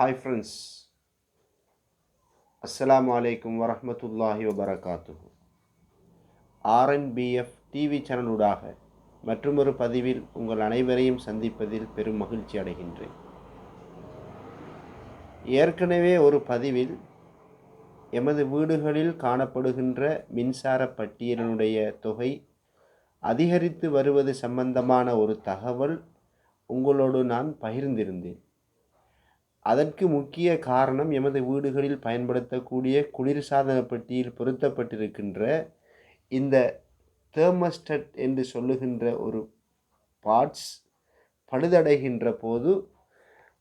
Hi friends அஸ்லாம் வலைக்கம் வரமத்துல்லாஹி வபரகாத்து ஆர்என்பிஎஃப் டிவி சேனலூடாக மற்றொரு பதிவில் உங்கள் அனைவரையும் சந்திப்பதில் பெரும் மகிழ்ச்சி அடைகின்றேன். ஏற்கனவே ஒரு பதிவில் எமது வீடுகளில் காணப்படுகின்ற மின்சார பட்டியலினுடைய தொகை அதிகரித்து வருவது சம்பந்தமான ஒரு தகவல் உங்களோடு நான் பகிர்ந்திருந்தேன். அதற்கு முக்கிய காரணம் எமது வீடுகளில் பயன்படுத்தக்கூடிய குளிர்சாதன பெட்டியில் பொருத்தப்பட்டிருக்கின்ற இந்த தேர்மஸ்டட் என்று சொல்லுகின்ற ஒரு பார்ட்ஸ் பழுதடைகின்ற போது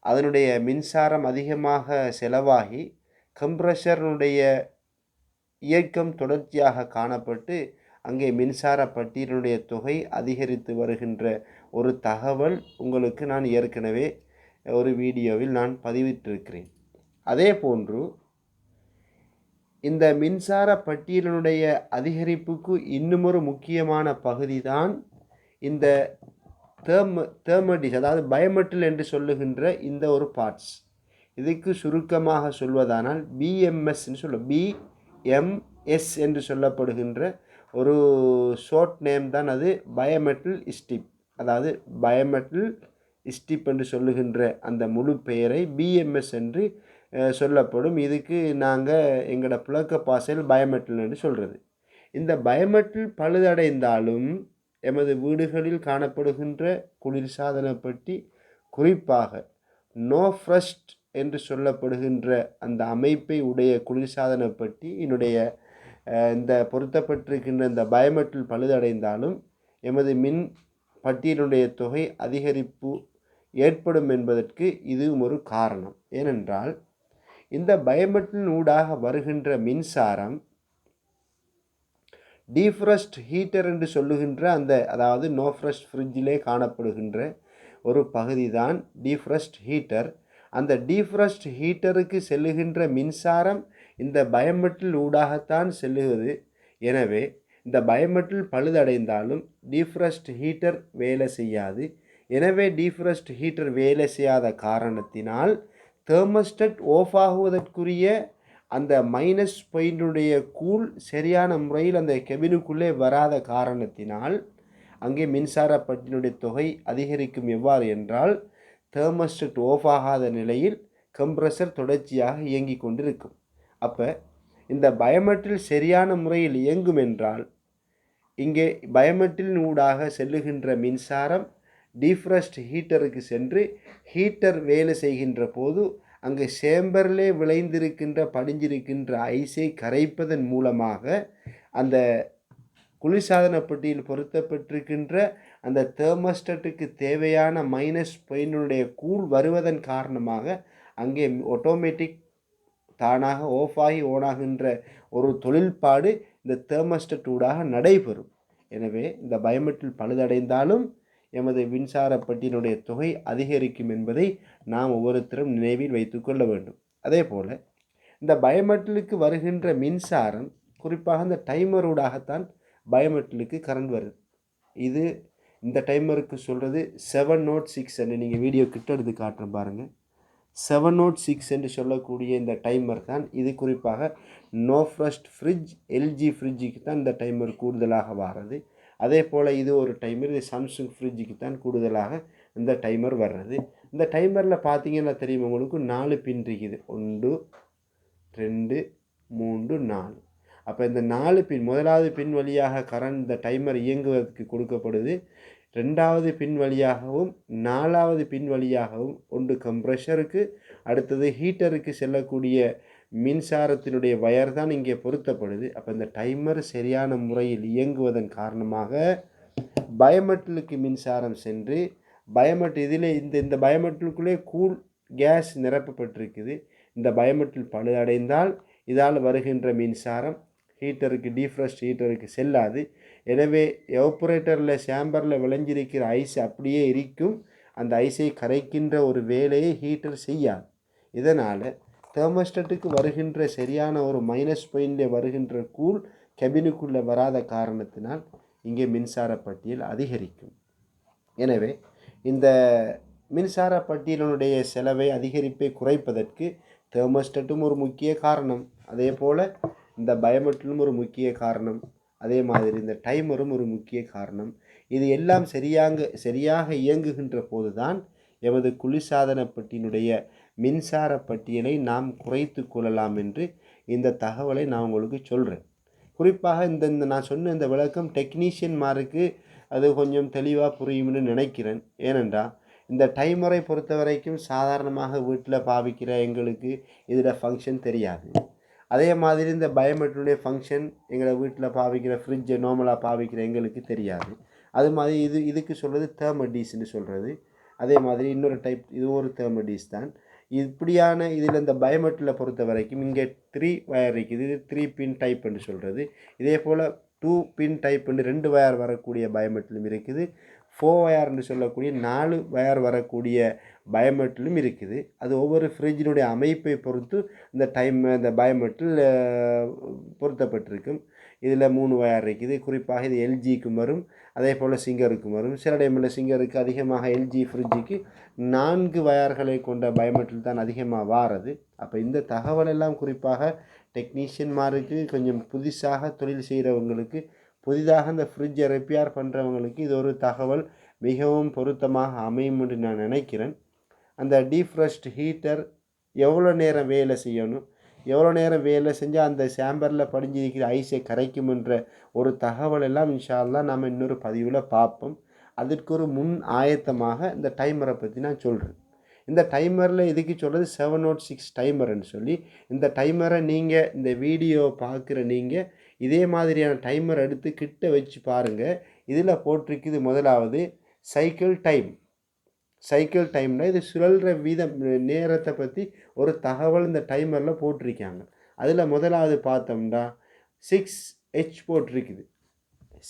அதனுடைய மின்சாரம் அதிகமாக செலவாகி கம்ப்ரஷருடைய இயக்கம் தொடர்ச்சியாக காணப்பட்டு அங்கே மின்சார பட்டியலினுடைய தொகை அதிகரித்து வருகின்ற ஒரு தகவல் உங்களுக்கு நான் ஏற்கனவே ஒரு வீடியோவில் நான் பதிவிட்டிருக்கிறேன். அதே போன்று இந்த மின்சார பட்டியலினுடைய அதிகரிப்புக்கு இன்னுமொரு முக்கியமான பகுதி தான் இந்த தேர்ம தேர்மடிஸ் அதாவது பயோமெட்ரில் என்று சொல்லுகின்ற இந்த ஒரு பார்ட்ஸ். இதுக்கு சுருக்கமாக சொல்வதானால் பிஎம்எஸ்ன்னு சொல்ல பிஎம்எஸ் என்று சொல்லப்படுகின்ற ஒரு ஷார்ட் நேம் தான் அது பயோமெட்ரில் ஸ்டிப் அதாவது பயோமெட்ரில் ஸ்டிப் என்று சொல்லுகின்ற அந்த முழு பெயரை பிஎம்எஸ் என்று சொல்லப்படும். இதுக்கு நாங்கள் எங்களோட புழக்க பாசையில் பயோமெட்ரில் என்று சொல்கிறது இந்த பயோமெட்ரில் பழுதடைந்தாலும் எமது வீடுகளில் காணப்படுகின்ற குளிர்சாதன பெட்டி குறிப்பாக நோ ஃப்ரஸ்ட் என்று சொல்லப்படுகின்ற அந்த அமைப்பை உடைய குளிர்சாதன பெட்டி என்னுடைய இந்த பொருத்தப்பட்டிருக்கின்ற இந்த பயோமெட்ரில் பழுதடைந்தாலும் எமது மின் பட்டியலுடைய தொகை அதிகரிப்பு ஏற்படும் என்பதற்கு இதுவும் ஒரு காரணம். ஏனென்றால் இந்த பயோமெட்ரின் ஊடாக வருகின்ற மின்சாரம் டீஃப்ரஸ்ட் ஹீட்டர் என்று சொல்லுகின்ற அந்த அதாவது நோஃப்ரஸ்ட் ஃப்ரிட்ஜிலே காணப்படுகின்ற ஒரு பகுதி தான் டீஃப்ரஸ்ட் ஹீட்டர் அந்த டீஃப்ரஸ்ட் ஹீட்டருக்கு செல்லுகின்ற மின்சாரம் இந்த பயோமெட்ரில் ஊடாகத்தான் செல்லுகிறது. எனவே இந்த பயோமெட்ரில் பழுதடைந்தாலும் டீஃப்ரஸ்ட் ஹீட்டர் வேலை செய்யாது. எனவே டீஃப்ரஸ்ட் ஹீட்டர் வேலை செய்யாத காரணத்தினால் தேர்மஸ்டட் ஆஃப் ஆகுவதற்குரிய அந்த மைனஸ் பாயிண்டுடைய கூழ் சரியான முறையில் அந்த கெபினுக்குள்ளே வராத காரணத்தினால் அங்கே மின்சார பட்டினுடைய தொகை அதிகரிக்கும் எவ்வாறு என்றால் தேர்மஸ்டட் ஆஃப் ஆகாத நிலையில் கம்ப்ரஸர் தொடர்ச்சியாக இயங்கி கொண்டிருக்கும். அப்போ இந்த பயோமெட்ரில் சரியான முறையில் இயங்கும் என்றால் இங்கே பயோமெட்ரின் ஊடாக செல்லுகின்ற மின்சாரம் டீஃப்ரஸ்ட் ஹீட்டருக்கு சென்று ஹீட்டர் வேலை செய்கின்ற போது அங்கே சேம்பரிலே விளைந்திருக்கின்ற படிஞ்சிருக்கின்ற ஐஸை கரைப்பதன் மூலமாக அந்த குளிர்சாதன பெட்டியில் பொருத்தப்பட்டிருக்கின்ற அந்த தேர்மஸ்டட்டுக்கு தேவையான மைனஸ் பெயினுடைய கூழ் வருவதன் காரணமாக அங்கே ஆட்டோமேட்டிக் தானாக ஆஃப் ஆகி ஓனாகின்ற ஒரு தொழில்பாடு இந்த தேர்மஸ்டட் ஊடாக நடைபெறும். எனவே இந்த பயோமெட்ரில் பழுதடைந்தாலும் எமது மின்சார பட்டியலுடைய தொகை அதிகரிக்கும் என்பதை நாம் ஒவ்வொருத்தரும் நினைவில் வைத்துக்கொள்ள வேண்டும். அதே போல் இந்த பயோமெட்ரிலுக்கு வருகின்ற மின்சாரம் குறிப்பாக இந்த டைமரூடாகத்தான் பயோமெட்ரிலுக்கு கரண்ட் வருது. இது இந்த டைமருக்கு சொல்கிறது செவன் நோட் சிக்ஸ் என்று நீங்கள் வீடியோ கிட்ட எடுத்து காட்டுறேன் பாருங்கள் செவன் நோட் சிக்ஸ் என்று சொல்லக்கூடிய இந்த டைமர் தான் இது குறிப்பாக நோ ஃப்ரஸ்ட் ஃப்ரிட்ஜ் எல்ஜி ஃப்ரிட்ஜுக்கு தான் இந்த டைமர் கூடுதலாக வாரது. அதே போல் இது ஒரு டைமர் இது சாம்சங் ஃப்ரிட்ஜுக்கு தான் கூடுதலாக இந்த டைமர் வர்றது. இந்த டைமரில் பார்த்தீங்கன்னா தெரியும் உங்களுக்கு? நாலு பின் இருக்குது. ஒன்று ரெண்டு மூன்று நாலு. அப்போ இந்த நாலு பின் முதலாவது பின் வழியாக கரண்ட் இந்த டைமர் இயங்குவதற்கு கொடுக்கப்படுது. ரெண்டாவது பின் வழியாகவும் நாலாவது பின் வழியாகவும் ஒன்று கம்ப்ரெஷருக்கு அடுத்தது ஹீட்டருக்கு செல்லக்கூடிய மின்சாரத்தினுடைய வயர் தான் இங்கே பொருத்தப்படுது. அப்போ இந்த டைமர் சரியான முறையில் இயங்குவதன் காரணமாக பயமெட்டலுக்கு மின்சாரம் சென்று பயோமெட் இதில் இந்த இந்த பயமெட்டலுக்குள்ளே கூல் கேஸ் நிரப்பப்பட்டிருக்குது. இந்த பயமெட்டல் பழுதடைந்தால் இதால் வருகின்ற மின்சாரம் ஹீட்டருக்கு டீஃப்ரஸ்ட் ஹீட்டருக்கு செல்லாது. எனவே எவப்புரேட்டரில் சேம்பரில் விளைஞ்சிருக்கிற ஐஸ் அப்படியே இருக்கும். அந்த ஐஸை கரைக்கின்ற ஒரு வேலையை ஹீட்டர் செய்யாது. இதனால் தேர்மஸ்டட்டுக்கு வருகின்ற சரியான ஒரு மைனஸ் பாயிண்டில் வருகின்ற கூழ் கெபினுக்குள்ளே வராத காரணத்தினால் இங்கே மின்சார பட்டியல் அதிகரிக்கும். எனவே இந்த மின்சார பட்டியலினுடைய செலவை அதிகரிப்பை குறைப்பதற்கு தேர்மஸ்டட்டும் ஒரு முக்கிய காரணம். அதே போல் இந்த பயோமெட்ரிலும் ஒரு முக்கிய காரணம். அதே மாதிரி இந்த டைமரும் ஒரு முக்கிய காரணம். இது எல்லாம் சரியாக சரியாக இயங்குகின்ற போதுதான் எமது குளிர்சாதன பெட்டியினுடைய மின்சார பட்டியலை நாம் குறைத்து கொள்ளலாம் என்று இந்த தகவலை நான் உங்களுக்கு சொல்கிறேன் குறிப்பாக இந்த இந்த நான் சொன்ன இந்த விளக்கம் டெக்னீஷியன்மாருக்கு அது கொஞ்சம் தெளிவாக புரியும்னு நினைக்கிறேன். ஏனென்றால் இந்த டைமரை பொறுத்த வரைக்கும் சாதாரணமாக வீட்டில் பாவிக்கிற எங்களுக்கு இதில் ஃபங்க்ஷன் தெரியாது. அதே மாதிரி இந்த பயோமெட்ரினுடைய ஃபங்க்ஷன் எங்களை வீட்டில் பாவிக்கிற ஃப்ரிட்ஜை நார்மலாக பாவிக்கிற எங்களுக்கு தெரியாது. அது மாதிரி இது இதுக்கு சொல்கிறது தேர்மடிஸ்ன்னு சொல்கிறது அதே மாதிரி இன்னொரு டைப் இது ஒரு தேர்மடிஸ் தான். இப்படியான இதில் இந்த பயோமெட்ரியில் பொறுத்த வரைக்கும் இங்கே த்ரீ வயர் இருக்குது. இது த்ரீ பின் டைப்னு சொல்கிறது இதே போல் டூ பின் டைப்னு ரெண்டு வயர் வரக்கூடிய பயோமெட்ரிலும் இருக்குது. ஃபோர் என்று சொல்லக்கூடிய நாலு வயர் வரக்கூடிய பயோமெட்ரிலும் இருக்குது. அது ஒவ்வொரு ஃப்ரிட்ஜினுடைய அமைப்பை பொறுத்து இந்த டைம் இந்த பயோமெட்ரில் பொருத்தப்பட்டிருக்கும். இதில் மூணு வயர் இருக்குது. குறிப்பாக இது எல்ஜிக்கும் வரும். அதே போல் சிங்கருக்கும் வரும். சில டைமில் சிங்கருக்கு அதிகமாக எல்ஜி ஃப்ரிட்ஜுக்கு நான்கு வயர்களை கொண்ட பயோமெட்ரில் தான் அதிகமாக வாரது. அப்போ இந்த தகவல் எல்லாம் குறிப்பாக டெக்னீஷியன்மாருக்கு கொஞ்சம் புதுசாக தொழில் செய்கிறவங்களுக்கு புதிதாக அந்த ஃப்ரிட்ஜை ரிப்பேர் பண்ணுறவங்களுக்கு இது ஒரு தகவல். மிகவும் பொருத்தமாக அமையும் என்று நான் நினைக்கிறேன். அந்த டீஃப்ரெஸ்ட் ஹீட்டர் எவ்வளோ நேரம் வேலை செய்யணும்? எவ்வளோ நேரம் வேலை செஞ்சால் அந்த சாம்பரில் படிஞ்சிருக்கிற ஐஸை கரைக்கும்ன்ற ஒரு தகவல் எல்லாம் இன்ஷால்லாம் நம்ம இன்னொரு பதிவில் பார்ப்போம். அதற்கு ஒரு முன் ஆயத்தமாக இந்த டைமரை பற்றி நான் சொல்கிறேன் இந்த டைமரில் இதுக்கு சொல்கிறது செவன் oh நோட் சிக்ஸ் டைமர்னு சொல்லி. இந்த டைமரை நீங்கள் இந்த வீடியோ பார்க்குற நீங்கள் இதே மாதிரியான டைமர் எடுத்து கிட்ட வச்சு பாருங்கள் இதில் போட்டிருக்குது முதலாவது சைக்கிள் டைம் சைக்கிள் டைம்னால் இது சுழல்ற வீதம் நேரத்தை பற்றி ஒரு தகவல் இந்த டைமரில் போட்டிருக்காங்க. அதில் முதலாவது பார்த்தோம்னா சிக்ஸ் ஹெச் போட்டிருக்குது.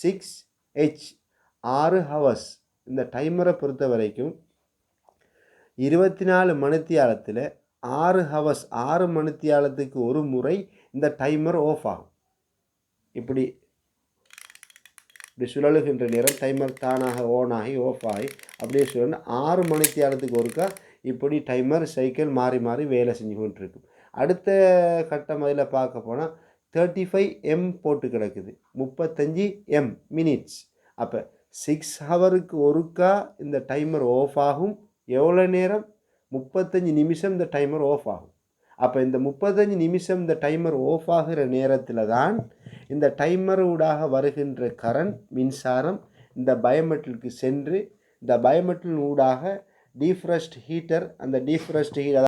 சிக்ஸ் ஹெச் ஆறு ஹவர்ஸ் இந்த டைமரை பொறுத்த வரைக்கும் இருபத்தி நாலு மணித்தியாலத்தில் ஆறு ஹவர்ஸ் ஆறு மணித்தியாலத்துக்கு ஒரு முறை இந்த டைமர் ஆஃப் ஆகும். இப்படி இப்படி சுழலுகின்ற நேரம் டைமர் தானாக ஓன் ஆகி ஆஃப் ஆகி அப்படியே சுழல் ஆறு மணி தியானத்துக்கு ஒருக்கா இப்படி டைமர் சைக்கிள் மாறி மாறி வேலை செஞ்சு கொண்டிருக்கும். அடுத்த கட்டம் அதில் பார்க்க போனால் தேர்ட்டி ஃபைவ் எம் போட்டு கிடக்குது. முப்பத்தஞ்சு எம் மினிட்ஸ் அப்போ சிக்ஸ் ஹவருக்கு ஒருக்கா இந்த டைமர் ஆஃப் ஆகும். எவ்வளோ நேரம்? முப்பத்தஞ்சு நிமிஷம் இந்த டைமர் ஆஃப் ஆகும். அப்போ இந்த முப்பத்தஞ்சு நிமிஷம் இந்த டைமர் ஆஃப் ஆகிற நேரத்தில் தான் இந்த டைமர் ஊடாக வருகின்ற கரண்ட் மின்சாரம் இந்த பயோமெட்ரிக்கு சென்று இந்த பயோமெட்ரின் ஊடாக டீஃப்ரஸ்ட் ஹீட்டர் அந்த டீஃப்ரஸ்ட் ஹீட்டர்